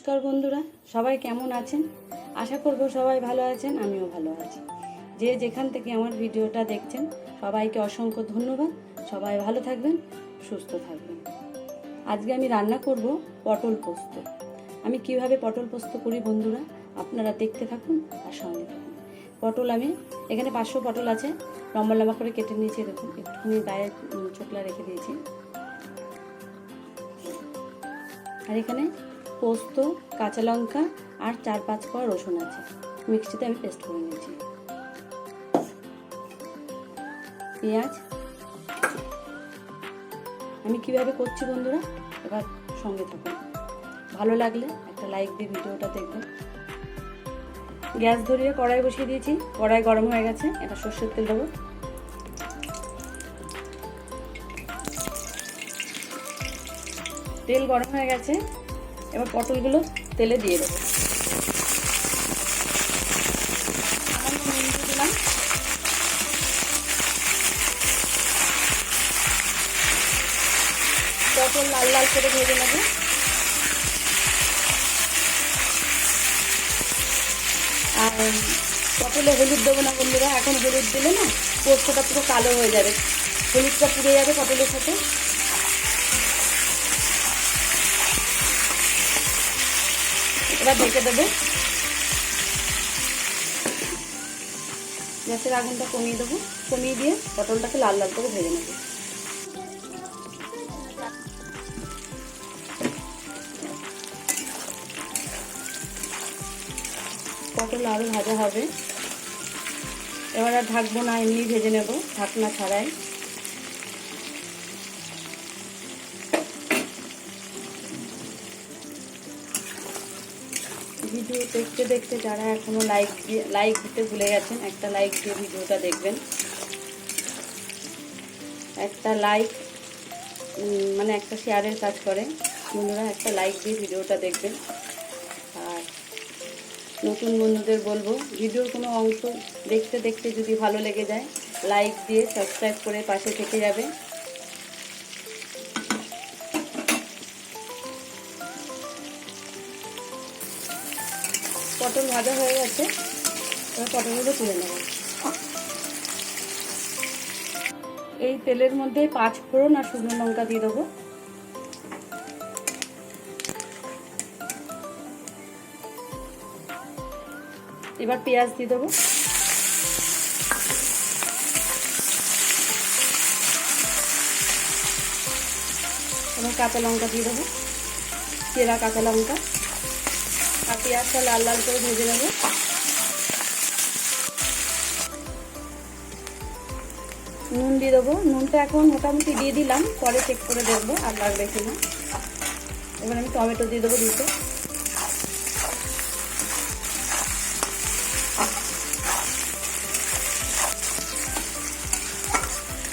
নমস্কার বন্ধুরা, সবাই কেমন আছেন? আশা করব সবাই ভালো আছেন, আমিও ভালো আছি। যে যেখান থেকে আমার ভিডিওটা দেখছেন, সবাইকে অসংখ্য ধন্যবাদ। সবাই ভালো থাকবেন, সুস্থ থাকবেন। আজকে আমি রান্না করব পটল পোস্ত। আমি কীভাবে পটল পোস্ত করি বন্ধুরা, আপনারা দেখতে থাকুন আর সঙ্গে থাকুন। পটল আমি, এখানে পাঁচশো পটল আছে, লম্বা লম্বা করে কেটে নিয়েছি দেখুন একটুখানি গায়ে চোখলা রেখে দিয়েছি। আর এখানে পোস্ত, কাঁচা লঙ্কা আর চার পাঁচ কোয়া রসুন আছে। মিক্সিতে আমি পেস্ট করে নিয়েছি। পেঁয়াজ। আমি কীভাবে করছি বন্ধুরা? এবার সঙ্গে থাকুন। ভালো লাগলে একটা লাইক দিয়ে ভিডিওটা দেখবেন। গ্যাস ধরিয়ে কড়াই বসিয়ে দিয়েছি। কড়াই গরম হয়ে গেছে। এবার সর্ষের তেল দেবো। তেল গরম হয়ে গেছে। এবার পটলগুলো তেলে দিয়ে দেবো। পটল লাল লাল করে ভেজে নেব। আর পটলে হলুদ দেবো না বন্ধুরা, এখন হলুদ দিলে না পোস্তটা পুরো কালো হয়ে যাবে। হলুদটা পুড়ে যাবে পটলের সাথে। এবার ঢেকে দেবো। গ্যাসের আগুনটা কমিয়ে দেবো। কমিয়ে দিয়ে পটলটাকে লাল লাল করে ভেজে নেব। পটল আরও ভাজা হবে। এবার আর ঢাকবো না এমনি ভেজে নেব। ঢাকনা ছাড়াই। ভিডিও দেখতে দেখতে যারা এখনও লাইক দিয়ে লাইক দিতে ভুলে গেছেন, একটা লাইক দিয়ে ভিডিওটা দেখবেন। একটা লাইক মানে একটা শেয়ারের কাজ করে। বন্ধুরা, একটা লাইক দিয়ে ভিডিওটা দেখবেন। আর নতুন বন্ধুদের বলব ভিডিওর কোনো অংশ দেখতে দেখতে যদি ভালো লেগে যায় লাইক দিয়ে সাবস্ক্রাইব করে পাশে থেকে যাবে। পটল ভাজা হয়ে গেছে, এবার পটলগুলো তুলে নেব। এই তেলের মধ্যে পাঁচ ফোড়ন আর শুকনো লঙ্কা দিয়ে দেবো। এবার পেঁয়াজ দিয়ে দেবো। এবার কাঁচা লঙ্কা দিয়ে দেবো। চেরা কাঁচা লঙ্কা। আর পেঁয়াজটা লাল লাল করে ভেজে নেব। নুন দিয়ে দেবো। নুনটা এখন মোটামুটি দিয়ে দিলাম, পরে চেক করে দেখব, আর লাগবে কিনা। এবার আমি টমেটো দিয়ে দেবো দুটো।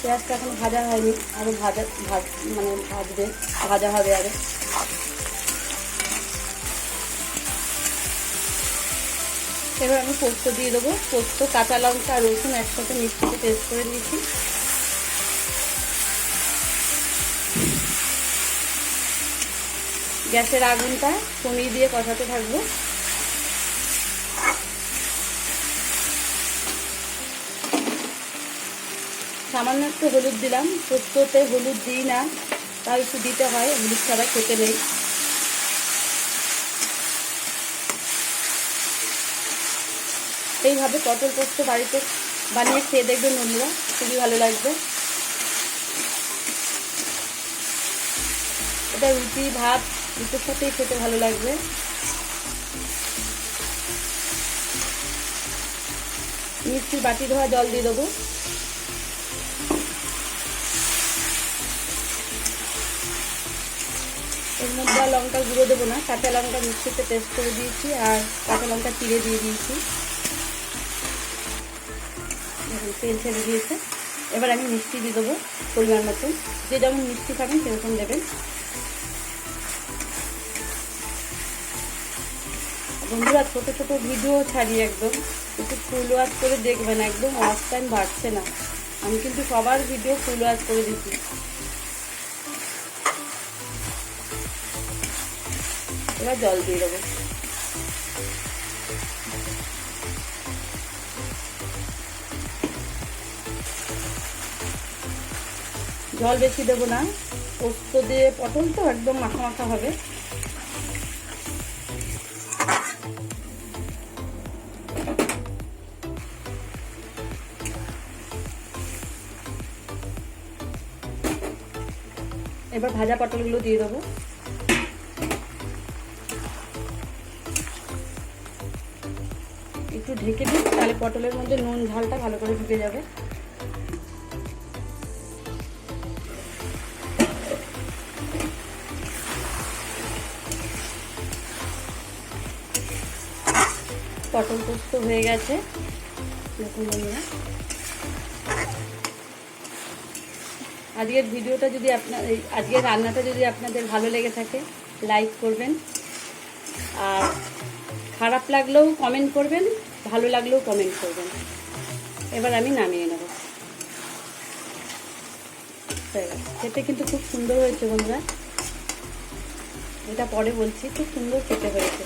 পেঁয়াজটা এখন ভাজা হয়নি আরও ভাজা ভাজ মানে ভাজবে, ভাজা হবে আরও এবার আমি পোস্ত দিয়ে দেবো। পোস্ত, কাঁচা লঙ্কা আর রসুন একসাথে মিক্সিতে পেস্ট করে দিয়েছি। গ্যাসের আগুনটা কমিয়ে দিয়ে কষাতে থাকব। সামান্য একটু হলুদ দিলাম। পোস্ততে হলুদ দিই না, তাও একটু দিতে হয়, হলুদ ছাড়া খেতে নেই। এইভাবে পটল পোস্ত বাড়িতে বানিয়ে খেয়ে দেখবেন বন্ধুরা, খুবই ভালো লাগবে। এটা রুটি, ভাত, দুটোর সাথেই খেতে ভালো লাগবে। মিষ্টির বাটি ধোয়া জল দিয়ে দেবো। এর মধ্যে লঙ্কা গুঁড়ো দেবো না, কাঁচা লঙ্কা মিক্সিতে পেস্ট করে দিয়েছি আর কাঁচা লঙ্কা চিড়ে দিয়ে দিয়েছি। তেল ছেড়ে দিয়েছে। এবার আমি মিষ্টি দিয়ে দেবো পরিমাণ মতন যে যেমন মিষ্টি খাবেন সেরকম দেবেন। বন্ধুরা, ছোটো ছোটো ভিডিও ছাড়ি একদম। একটু ফুল ওয়াশ করে দেখবেন একদম ওয়াশ টাইম বাড়ছে না। আমি কিন্তু সবার ভিডিও ফুল ওয়াশ করে দিচ্ছি। এবার জল দিয়ে দেবো। জল বেশি দেবো না। পোস্ত দিয়ে পটল তো একদম মাখা মাখা হবে। এবার ভাজা পটলগুলো দিয়ে দেবো। একটু ঢেকে দিই তাহলে পটলের মধ্যে নুন, ঝালটা ভালো করে ঢুকে যাবে। পটল পোস্ত হয়ে গেছে। আজকের ভিডিওটা যদি আপনার আজকের রান্নাটা যদি আপনাদের ভালো লেগে থাকে লাইক করবেন। আর খারাপ লাগলেও কমেন্ট করবেন, ভালো লাগলেও কমেন্ট করবেন। এবার আমি নামিয়ে নেব। খেতে কিন্তু খুব সুন্দর হয়েছে বন্ধুরা। এটা পরে বলছি, খুব সুন্দর খেতে হয়েছে।